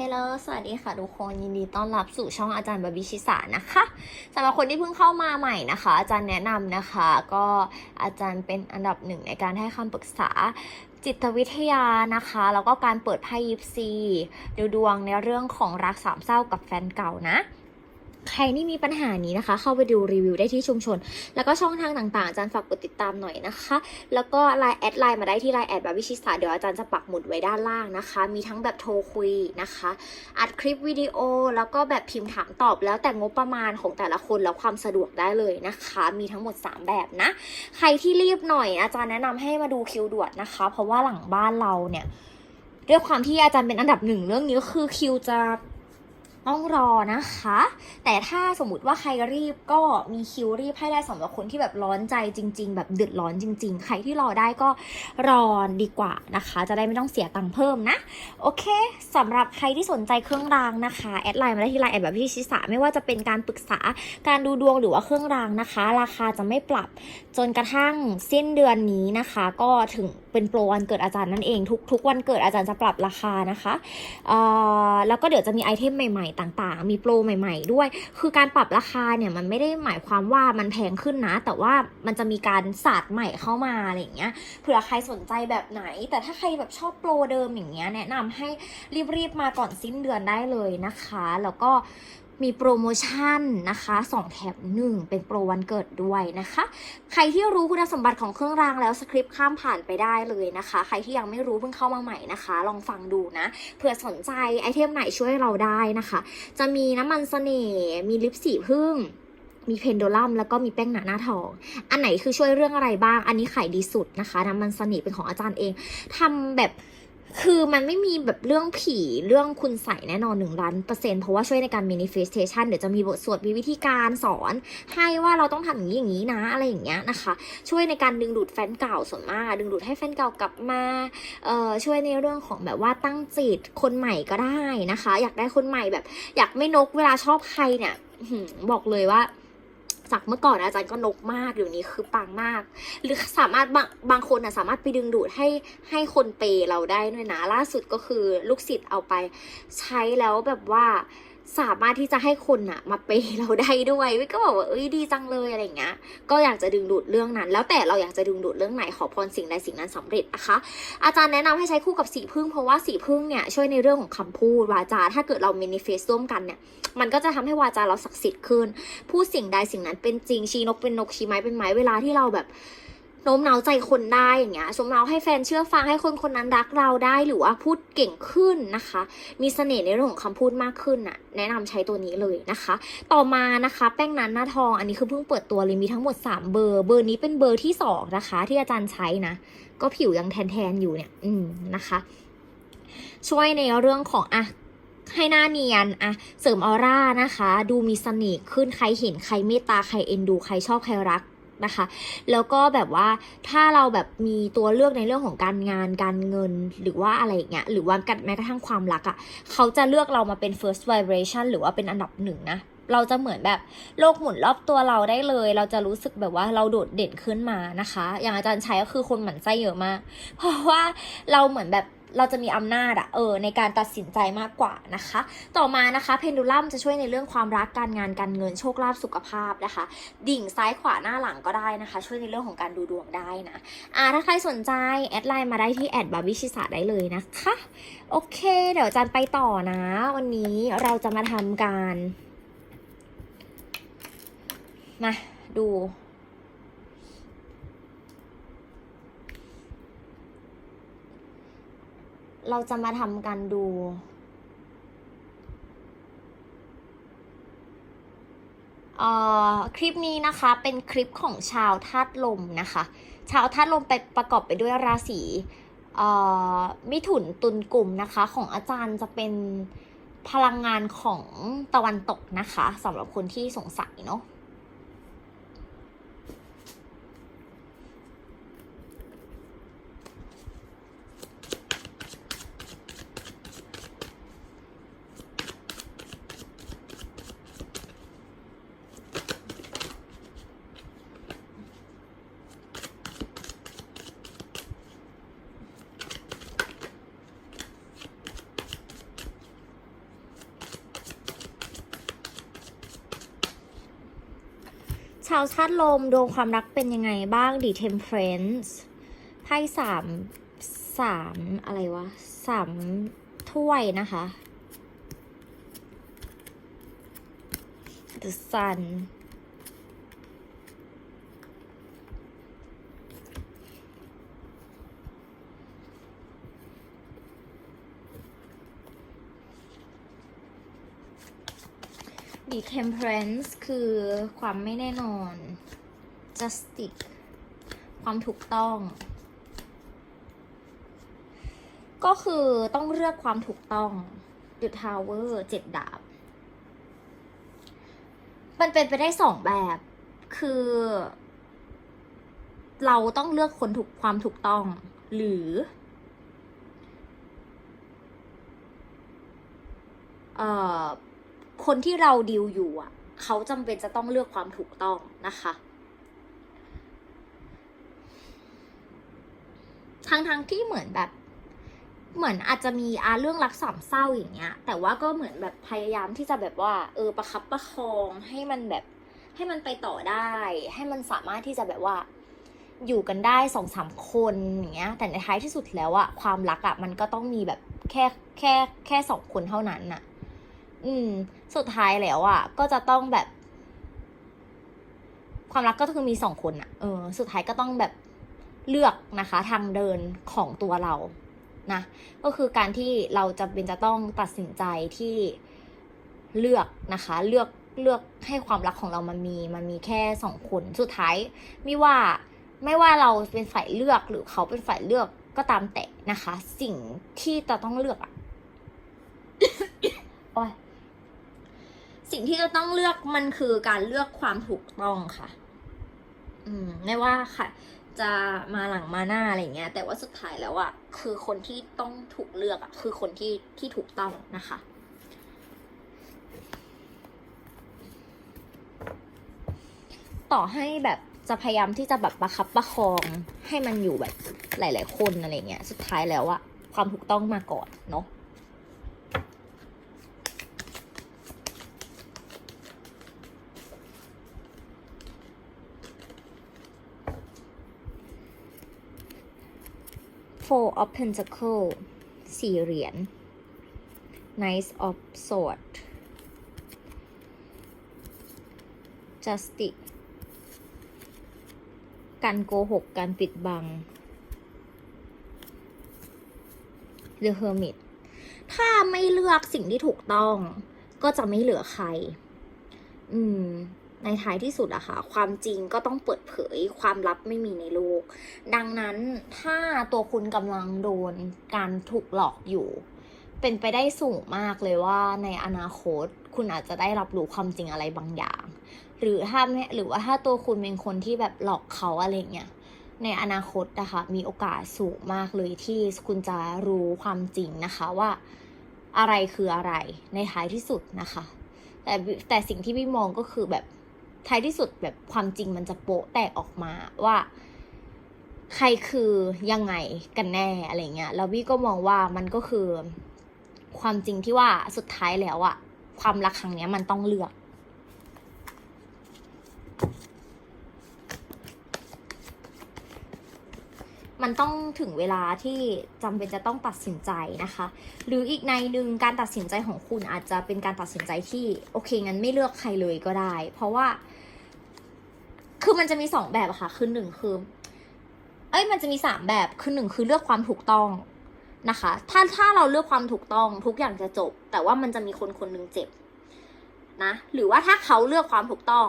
ฮลโลสวัสดีค่ะทุกคนยินดีต้อนรับสู่ช่องอาจารย์บาบิชิสานะคะสำหรับคนที่เพิ่งเข้ามาใหม่นะคะ อาจารย์แนะนำนะคะ ก็อาจารย์เป็นอันดับหนึ่งในการให้คำปรึกษาจิตวิทยานะคะ แล้วก็การเปิดไพ่ยิปซีดูดวงในเรื่องของรักสามเศร้ากับแฟนเก่านะ ใครที่มีปัญหานี้นะคะ เข้าไปดูรีวิวได้ที่ชุมชน แล้วก็ช่องทางต่างๆ อาจารย์ฝากกดติดตามหน่อยนะคะ แล้วก็ไลน์แอดไลน์มาได้ที่ไลน์แอดแบบวิชิสาเดี๋ยวอาจารย์จะปักหมุดไว้ด้านล่างนะคะ มีทั้งแบบโทรคุยนะคะ อัดคลิปวิดีโอ แล้วก็แบบพิมพ์ถามตอบ แล้วแต่งบประมาณของแต่ละคนแล้วความสะดวกได้เลยนะคะ มีทั้งหมด 3 แบบนะ ใครที่รีบหน่อย อาจารย์แนะนำให้มาดูคิวด่วนนะคะ เพราะว่าหลังบ้านเราเนี่ยด้วยความที่อาจารย์เป็นอันดับหนึ่งเรื่องนี้ก็คือคิวจะ ต้องรอนะคะ แต่ถ้าสมมติว่าใครรีบก็มีคิวรีบให้ได้สำหรับคนที่แบบร้อนใจจริง ๆ แบบเดือดร้อนจริง ๆ ใครที่รอได้ก็รอดีกว่านะคะ จะได้ไม่ต้องเสียตังค์เพิ่มนะ โอเคสำหรับใครที่สนใจเครื่องรางนะคะ แอดไลน์มาได้ที่ไลน์แอดแบบพี่ชิสาไม่ว่าจะเป็นการปรึกษาการดูดวงหรือว่าเครื่องรางนะคะ ราคาจะไม่ปรับจนกระทั่งสิ้นเดือนนี้นะคะ ก็ถึงเป็นโปรวันเกิดอาจารย์นั่นเอง ทุกทุกวันเกิดอาจารย์จะปรับราคานะคะแล้วก็เดี๋ยวจะมีไอเทมใหม่ๆ ต่างๆ มีโปรใหม่ ๆ ด้วย คือการปรับราคาเนี่ยมันไม่ได้หมายความว่ามันแพงขึ้นนะ แต่ว่ามันจะมีการศาสตร์ใหม่เข้ามาอะไรอย่างเงี้ยเผื่อใครสนใจแบบไหน แต่ถ้าใครแบบชอบโปรเดิมอย่างเงี้ยแนะนำให้รีบๆมาก่อนสิ้นเดือนได้เลยนะคะ แล้วก็ มีโปรโมชั่นนะคะ2แถม1 เป็นโปรวันเกิดด้วยนะคะ ใครที่รู้คุณสมบัติของเครื่องรางแล้วสคริปต์ข้ามผ่านไปได้เลยนะคะ ใครที่ยังไม่รู้เพิ่งเข้ามาใหม่นะคะ ลองฟังดูนะเผื่อสนใจไอเทมไหนช่วยเราได้นะคะ จะมีน้ำมันเสน่ห์มีลิปสีพึ่งมีเพนโดลัมแล้วก็มีแป้งหนาหน้าทอง อันไหนคือช่วยเรื่องอะไรบ้าง อันนี้ขายดีสุดนะคะ น้ำมันเสน่ห์เป็นของอาจารย์เองทำแบบ คือมันไม่มีแบบเรื่องผีเรื่องคุณใส่แน่นอนหนึ่งล้านเปอร์เซ็นต์เพราะว่าช่วยในการ manifestation เดี๋ยวจะมีบทสวดมีวิธีการสอนให้ว่าเราต้องทำอย่างนี้อย่างนี้นะอะไรอย่างเงี้ยนะคะ ช่วยในการดึงดูดแฟนเก่าส่วนมาก ดึงดูดให้แฟนเก่ากลับมาเอ่อช่วยในเรื่องของแบบว่าตั้งจิตคนใหม่ก็ได้นะคะ อยากได้คนใหม่แบบ อยากไม่นกเวลาชอบใครเนี่ยบอกเลยว่า จากเมื่อก่อนอาจารย์ก็นกมากเดี๋ยวนี้คือปังมาก หรือสามารถบางบางคนอะสามารถไปดึงดูดให้ให้คนเปย์เราได้ด้วยนะล่าสุดก็คือลูกศิษย์เอาไป ใช้แล้วแบบว่า สามารถที่จะให้คนอะมาเปเราได้ด้วยวิก็บอกว่าเอ้ยดีจังเลยอะไรเงี้ย ก็อยากจะดึงดูดเรื่องนั้น แล้วแต่เราอยากจะดึงดูดเรื่องไหนขอพรสิ่งใดสิ่งนั้นสำเร็จนะคะ อาจารย์แนะนำให้ใช้คู่กับสีพึ่งเพราะว่าสีพึ่งเนี่ยช่วยในเรื่องของคำพูดวาจา ถ้าเกิดเรา manifest ร่วมกันเนี่ย มันก็จะทำให้วาจาเราศักดิ์สิทธิ์ขึ้น พูดสิ่งใดสิ่งนั้นเป็นจริงชีนกเป็นนกชีไม้เป็นไม้เวลาที่เราแบบ โน้มน้าวใจคนได้อย่างเงี้ยโน้มน้าวให้แฟนเชื่อฟังให้คนคนนั้นรักเราได้หรือว่าพูดเก่งขึ้นนะคะ มีเสน่ห์ในเรื่องของคำพูดมากขึ้นน่ะ แนะนำใช้ตัวนี้เลยนะคะ ต่อมานะคะแป้งนั้นหน้าทองอันนี้คือเพิ่งเปิดตัวเลยมีทั้งหมด 3 เบอร์ เบอร์นี้เป็นเบอร์ที่สองนะคะ ที่อาจารย์ใช้นะ ก็ผิวยังแทนๆอยู่เนี่ย อืมนะคะ ช่วยในเรื่องของอะให้หน้าเนียนอะเสริมออร่านะคะ ดูมีเสน่ห์ขึ้นใครเห็นใครเมตตาใครเอ็นดู ใครชอบใครรัก นะคะ แล้วก็แบบว่าถ้าเราแบบมีตัวเลือกในเรื่องของการงานการเงินหรือว่าอะไรอย่างเงี้ยหรือว่าแม้กระทั่งความรักอะ่ะเขาจะเลือกเรามาเป็น first vibration หรือว่าเป็นอันดับหนึ่งนะเราจะเหมือนแบบโลกหมุนรอบตัวเราได้เลย เราจะรู้สึกแบบว่าเราโดดเด่นขึ้นมานะคะ อย่างอาจารย์ชัยก็คือคนหมั่นไส้เยอะมาก เพราะว่าเราเหมือนแบบ เราจะมีอำนาจอะเออในการตัดสินใจมากกว่านะคะ ต่อมานะคะเพนดูลัมจะช่วยในเรื่องความรักการงานการเงินโชคลาภสุขภาพนะคะ ดิ่งซ้ายขวาหน้าหลังก็ได้นะคะ ช่วยในเรื่องของการดูดวงได้นะอ่าถ้าใครสนใจแอดไลน์มาได้ที่แอดบาร์บิชิสาได้เลยนะคะโอเค เดี๋ยวอาจันไปต่อนะ วันนี้เราจะมาทำการ มาดู เราจะมาทำกันดูอ่อคลิปนี้นะคะเป็นคลิปของชาวธาตุลมนะคะ ชาวธาตุลมไปประกอบไปด้วยราศีอ่อมิถุนตุลกลุ่มนะคะ ของอาจารย์จะเป็นพลังงานของตะวันตกนะคะสำหรับคนที่สงสัยเนาะ ชาวชาติลมดวงความรักเป็นยังไงบ้างดีเทมเพรนส์ไพ่สามสามอะไรวะสามถ้วยนะคะ The Sun ดี temperance คือความไม่แน่นอน justice ความถูกต้อง ก็คือต้องเลือกความถูกต้อง The Tower เจ็ดดาบ มันเป็นไปได้สองแบบ คือ เราต้องเลือกคนถูกความถูกต้อง หรือเอ่อ คนที่เราดีลอยู่อะ เขาจำเป็นจะต้องเลือกความถูกต้องนะคะ ทั้งทั้งที่เหมือนแบบ เหมือนอาจจะมีอาเรื่องรักสามเศร้าอย่างเงี้ย แต่ว่าก็เหมือนแบบพยายามที่จะแบบว่า เออประคับประคองให้มันแบบ ให้มันไปต่อได้ ให้มันสามารถที่จะแบบว่าอยู่กันได้สองสามคนอย่างเงี้ย แต่ในท้ายที่สุดแล้วอะความรักอะมันก็ต้องมีแบบแค่แค่แค่สองคนเท่านั้นน่ะ อืม สุดท้ายแล้วอะก็จะต้องแบบ ความรักก็คือมีสองคนอะเออ สุดท้ายก็ต้องแบบเลือกนะคะ ทางเดินของตัวเรา นะ ก็คือการที่เราจะเป็นจะต้องตัดสินใจที่เลือกนะคะ เลือกเลือกให้ความรักของเรามันมีมันมีแค่สองคน สุดท้ายไม่ว่าไม่ว่าเราเป็นฝ่ายเลือกหรือเขาเป็นฝ่ายเลือกก็ตามแต่นะคะ สิ่งที่จะต้องเลือกอะโอ้ย สิ่งที่จะต้องเลือกมันคือการเลือกความถูกต้องค่ะ อืม ไม่ว่าค่ะ จะมาหลังมาหน้าอะไรเงี้ย แต่ว่าสุดท้ายแล้วอะคือคนที่ต้องถูกเลือกอะคือคนที่ที่ถูกต้องนะคะต่อให้แบบจะพยายามที่จะแบบประคับประคองให้มันอยู่แบบหลาย ๆ คนอะไรเงี้ย สุดท้ายแล้วอะความถูกต้องมาก่อนเนาะ Four of Pentacle สี่เหรียญ Knight of Sword Justice การโกหก การปิดบัง The Hermit ถ้าไม่เลือกสิ่งที่ถูกต้อง ก็จะไม่เหลือใคร อืม ในท้ายที่สุดอะค่ะ ความจริงก็ต้องเปิดเผยความลับไม่มีในโลก ดังนั้นถ้าตัวคุณกำลังโดนการถูกหลอกอยู่ เป็นไปได้สูงมากเลยว่าในอนาคตคุณอาจจะได้รับรู้ความจริงอะไรบางอย่าง หรือถ้าไม่หรือว่าถ้าตัวคุณเป็นคนที่แบบหลอกเขาอะไรเงี้ยในอนาคตนะคะมีโอกาสสูงมากเลยที่คุณจะรู้ความจริงนะคะว่าอะไรคืออะไรในท้ายที่สุดนะคะ แต่แต่สิ่งที่พี่มองก็คือแบบ ท้ายที่สุดแบบความจริงมันจะโป๊ะแตกออกมาว่า ใครคือยังไงกันแน่อะไรเงี้ยแล้ววี่ก็มองว่ามันก็คือ ความจริงที่ว่าสุดท้ายแล้วอะความรักครั้งเนี้ยมันต้องเลือก มันต้องถึงเวลาที่จำเป็นจะต้องตัดสินใจนะคะ หรืออีกในหนึ่งการตัดสินใจของคุณอาจจะเป็นการตัดสินใจที่โอเคงั้นไม่เลือกใครเลยก็ได้ เพราะว่า คือมันจะมีสองแบบอะค่ะ คือหนึ่งคือ เอ้ยมันจะมีสามแบบคือหนึ่งคือเลือกความถูกต้องนะคะ ถ้าถ้าเราเลือกความถูกต้องทุกอย่างจะจบ แต่ว่ามันจะมีคนคนหนึ่งเจ็บนะหรือว่าถ้าเขาเลือกความถูกต้อง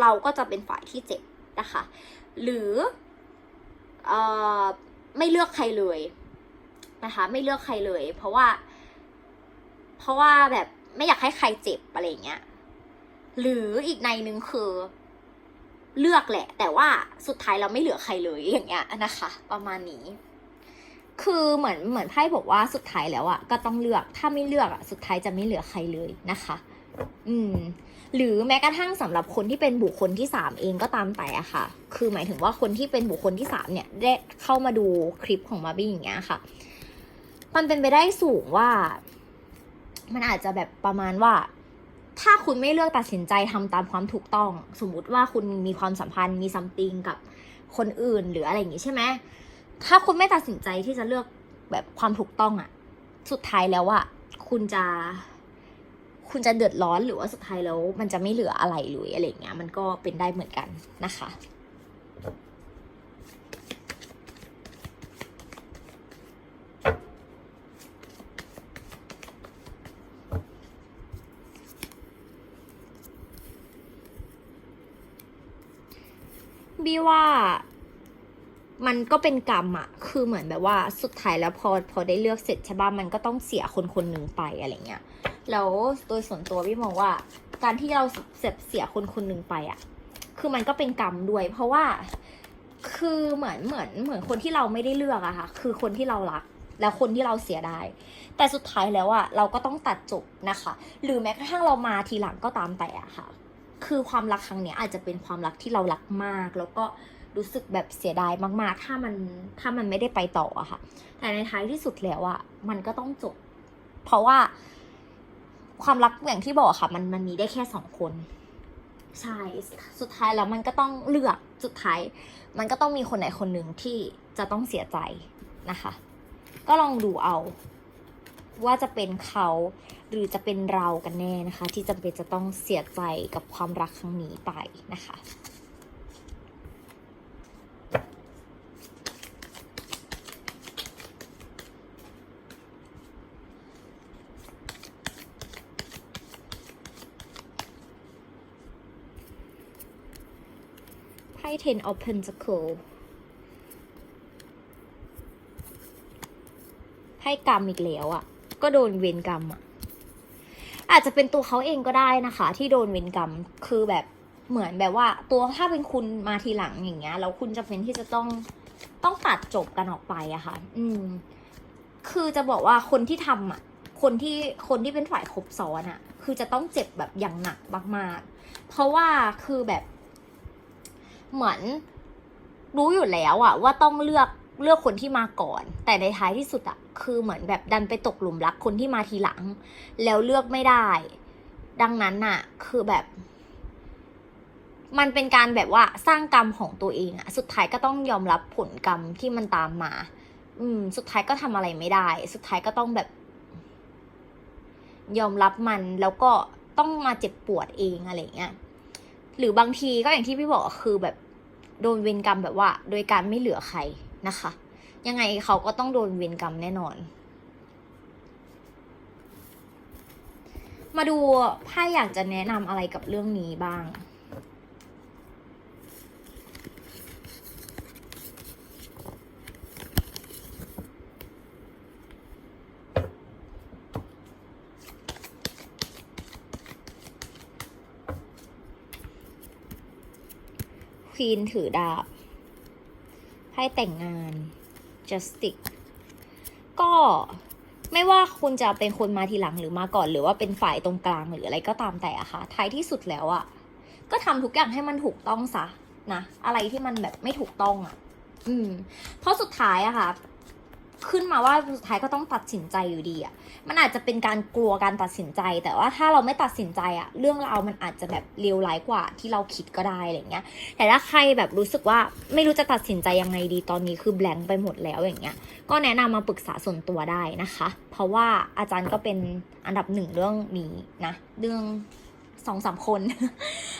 เราก็จะเป็นฝ่ายที่เจ็บนะคะ หรือ ไม่เลือกใครเลยนะคะไม่เลือกใครเลย เพราะว่า เพราะว่าแบบไม่อยากให้ใครเจ็บอะไรเงี้ยหรืออีกในหนึ่งคือ เลือกแหละ แต่ว่าสุดท้ายเราไม่เหลือใครเลยอย่างเงี้ยนะคะ ประมาณนี้ คือเหมือนเหมือนไพ่บอกว่าสุดท้ายแล้วอะก็ต้องเลือกถ้าไม่เลือกอะสุดท้ายจะไม่เหลือใครเลยนะคะ อืม หรือแม้กระทั่งสำหรับคนที่เป็นบุคคลที่สามเองก็ตามแต่อะค่ะ คือหมายถึงว่าคนที่เป็นบุคคลที่สามเนี่ย ได้เข้ามาดูคลิปของมาบี้อย่างเงี้ยค่ะ มันเป็นไปได้สูงว่า มันอาจจะแบบประมาณว่า ถ้าคุณไม่เลือกตัดสินใจทำตามความถูกต้อง สมมุติว่าคุณมีความสัมพันธ์มีซัมติงกับคนอื่นหรืออะไรอย่างงี้ใช่ไหมถ้าคุณไม่ตัดสินใจที่จะเลือกแบบความถูกต้องอะสุดท้ายแล้วอะคุณจะ คุณจะเดือดร้อนหรือว่าสุดท้ายแล้ว มันจะไม่เหลืออะไรเลยอะไรอย่างเงี้ย มันก็เป็นได้เหมือนกันนะคะ บีว่ามันก็เป็นกรรมอะคือเหมือนแบบว่าสุดท้ายแล้วพอพอได้เลือกเสร็จใช่ป่ะมันก็ต้องเสียคนคนหนึ่งไปอะไรเงี้ย แล้วโดยส่วนตัวพี่มองว่า การที่เราเสียเสียคนคนหนึ่งไปอะคือมันก็เป็นกรรมด้วย เพราะว่าคือเหมือนเหมือนเหมือนคนที่เราไม่ได้เลือกอะค่ะ คือคนที่เรารักแล้วคนที่เราเสียดาย แต่สุดท้ายแล้วอะเราก็ต้องตัดจบนะคะ หรือแม้กระทั่งเรามาทีหลังก็ตามแต่อะค่ะ คือความรักครั้งเนี้ยอาจจะเป็นความรักที่เรารักมาก แล้วก็รู้สึกแบบเสียดายมาก ๆ ถ้ามันถ้ามันไม่ได้ไปต่ออะค่ะ แต่ในท้ายที่สุดแล้วอะมันก็ต้องจบ เพราะว่า ความรักอย่างที่บอกค่ะมันมันมีได้แค่สองคนใช่สุดท้ายแล้วมันก็ต้องเลือกสุดท้าย มันก็ต้องมีคนไหนคนหนึ่งที่จะต้องเสียใจนะคะ ก็ลองดูเอา ว่าจะเป็นเขาหรือจะเป็นเรากันแน่นะคะ ที่จำเป็นจะต้องเสียใจกับความรักครั้งนี้ไปนะคะ ไพ่ ten of pentacle ไพ่กรรมอีกแล้วอะ่ะ ก็โดนเวรกรรมอะ่ะ อาจจะเป็นตัวเขาเองก็ได้นะคะ ที่โดนเวรกรรมคือแบบเหมือนแบบว่า ตัวถ้าเป็นคุณมาทีหลังอย่างเงี้ยแล้วคุณจะเป็นที่จะต้องต้องตัดจบกันออกไปอะค่ะ อืม คือจะบอกว่าคนที่ทำอะ คนที่คนที่เป็นฝ่ายคบซ้อนอะ คือจะต้องเจ็บแบบอย่างหนักมากๆเพราะว่าคือแบบ เหมือนรู้อยู่แล้วอะว่าต้องเลือกเลือกคนที่มาก่อน แต่ในท้ายที่สุดอะคือเหมือนแบบดันไปตกหลุมรักคนที่มาทีหลัง แล้วเลือกไม่ได้ ดังนั้นอะคือแบบ มันเป็นการแบบว่าสร้างกรรมของตัวเองอะสุดท้ายก็ต้องยอมรับผลกรรมที่มันตามมา อืม สุดท้ายก็ทำอะไรไม่ได้ สุดท้ายก็ต้องแบบ ยอมรับมันแล้วก็ต้องมาเจ็บปวดเองอะไรเงี้ย หรือบางทีก็อย่างที่พี่บอกคือแบบโดนเวรกรรมแบบว่า โดยการไม่เหลือใครนะคะ ยังไงเขาก็ต้องโดนเวรกรรมแน่นอน มาดูไพ่อยากจะแนะนำอะไรกับเรื่องนี้บ้าง ควีนถือดาบให้แต่งงาน justice ก็ไม่ว่าคุณจะเป็นคนมาทีหลังหรือมาก่อน หรือว่าเป็นฝ่ายตรงกลางหรืออะไรก็ตามแต่อะค่ะ ท้ายที่สุดแล้วอะก็ทำทุกอย่างให้มันถูกต้องซะนะ อะไรที่มันแบบไม่ถูกต้องอะอืม เพราะสุดท้ายอะค่ะ ขึ้นมาว่าสุดท้ายก็ต้องตัดสินใจอยู่ดีอะมันอาจจะเป็นการกลัวการตัดสินใจ แต่ว่าถ้าเราไม่ตัดสินใจอะเรื่องราวมันอาจจะแบบเลวร้ายกว่าที่เราคิดก็ได้อะไรเงี้ย แต่ถ้าใครแบบรู้สึกว่าไม่รู้จะตัดสินใจยังไงดีตอนนี้คือแบงค์ไปหมดแล้วอย่างเงี้ย ก็แนะนำมาปรึกษาส่วนตัวได้นะคะ เพราะว่าอาจารย์ก็เป็นอันดับหนึ่งเรื่องนี้นะ เรื่องสองสามคน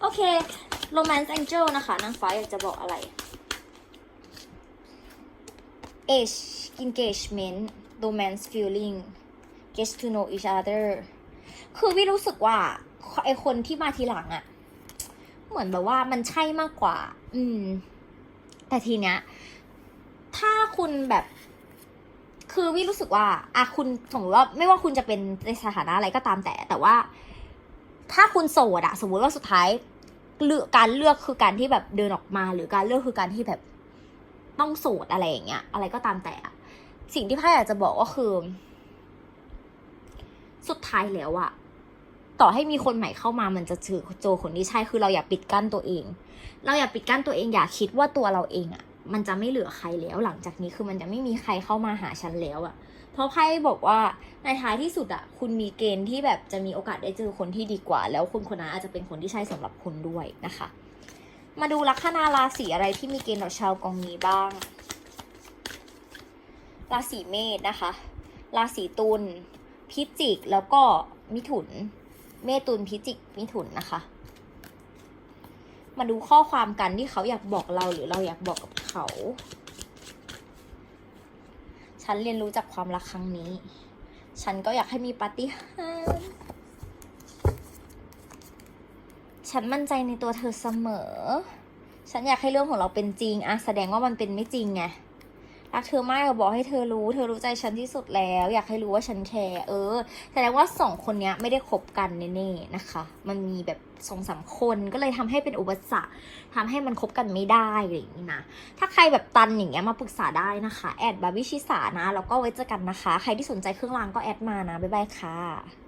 โอเค Romance Angel นะคะนางฟ้าอยากจะบอกอะไร age engagement romance feeling get to know each other คือวิรู้สึกว่าไอคนที่มาทีหลังอะเหมือนแบบว่ามันใช่มากกว่า อืม แต่ทีเนี้ย ถ้าคุณแบบ คือวิรู้สึกว่าอะคุณสมมติว่าไม่ว่าคุณจะเป็นในสถานะอะไรก็ตามแต่ แต่ว่า ถ้าคุณโสดอะสมมติว่าสุดท้ายเลือกการเลือกคือการที่แบบเดินออกมา หรือการเลือกคือการที่แบบต้องโสดอะไรอย่างเงี้ย อะไรก็ตามแต่อะ สิ่งที่พ่ายอยากจะบอกก็คือ สุดท้ายแล้วอะต่อให้มีคนใหม่เข้ามามันจะเจอโจคนที่ใช่คือเราอย่าปิดกั้นตัวเอง เราอย่าปิดกั้นตัวเองอย่าคิดว่าตัวเราเองอะมันจะไม่เหลือใครแล้ว หลังจากนี้คือมันจะไม่มีใครเข้ามาหาฉันแล้วอะเพราะไพ่บอกว่าในท้ายที่สุดอะคุณมีเกณฑ์ที่แบบจะมีโอกาสได้เจอคนที่ดีกว่า แล้วคนคนนั้นอาจจะเป็นคนที่ใช่สำหรับคุณด้วยนะคะ มาดูลัคนาราศีอะไรที่มีเกณฑ์ต่อชาวกองนี้บ้าง ราศีเมษนะคะ ราศีตุลพิจิกแล้วก็มิถุน เมตุลพิจิกมิถุนนะคะ มาดูข้อความกันที่เขาอยากบอกเราหรือเราอยากบอกกับเขา ฉันเรียนรู้จากความรักครั้งนี้ ฉันก็อยากให้มีปาฏิหาริย์ฉันมั่นใจในตัวเธอเสมอ ฉันอยากให้เรื่องของเราเป็นจริงอะแสดงว่ามันเป็นไม่จริงไง รักเธอมากก็บอกให้เธอรู้ เธอรู้ใจฉันที่สุดแล้ว อยากให้รู้ว่าฉันแคร์เออแสดงว่าสองคนนี้ไม่ได้คบกันแน่ๆนะคะ มันมีแบบสองสามคนก็เลยทำให้เป็นอุปสรรคทำให้มันคบกันไม่ได้อะไรอย่างนี้นะถ้าใครแบบตันอย่างเงี้ยมาปรึกษาได้นะคะแอดบาร์บี้ชิสานะแล้วก็ไว้เจอกันนะคะ ใครที่สนใจเครื่องรางก็แอดมานะบ๊ายบายค่ะ